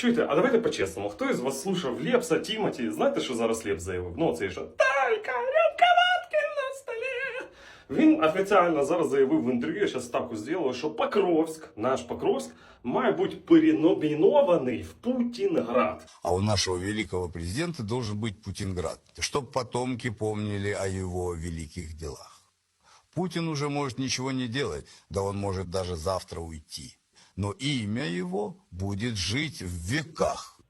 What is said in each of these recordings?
Чуєте, а давайте по-чесному. Хто із вас слушав Лепса, Тімоті? Знаєте, що зараз Лепс заявив? Ну, цей що Талька, рюмка водки на столі. Він офіційно зараз заявив в інтерв'ю, я зараз ставку зробив, що Покровськ, наш Покровськ, має бути переномінований в Путінград. А у нашего великого президента должен быть Путинград, чтобы потомки помнили о его великих делах. Путин уже может ничего не делать, да он может даже завтра уйти. Но имя его будет жить в веках.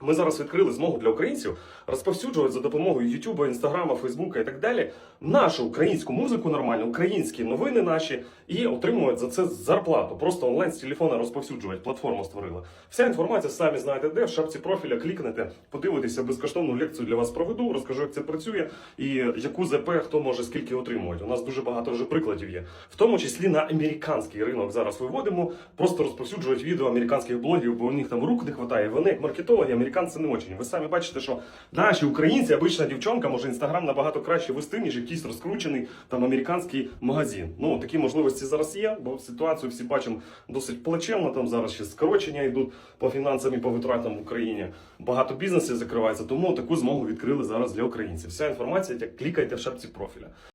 ми зараз відкрили змогу для українців розповсюджувати за допомогою Ютуба, Інстаграма, Фейсбука і так далі нашу українську музику нормально, українські новини наші і отримують за це зарплату. Просто онлайн з телефона розповсюджувати. Платформу створили. Вся інформація самі знаєте, де в шапці профіля клікнете, подивитеся безкоштовну лекцію для вас проведу, розкажу, як це працює і яку ЗП хто може скільки отримувати. У нас дуже багато вже прикладів є, в тому числі на американський ринок зараз виводимо. Просто розповсюджують відео американських блогів, бо у них там рук не вистачає. Вони як маркетологи, американці не очень. Ви самі бачите, що наші українці, обична дівчонка, може інстаграм набагато краще вести, ніж якийсь розкручений там американський магазин. Ну такі можливості зараз є, бо ситуацію всі бачимо досить плачевно. Там зараз ще скорочення йдуть по фінансам і по витратам в Україні. Багато бізнесів закривається, тому таку змогу відкрили зараз для українців. Вся інформація, клікайте в шапці профіля.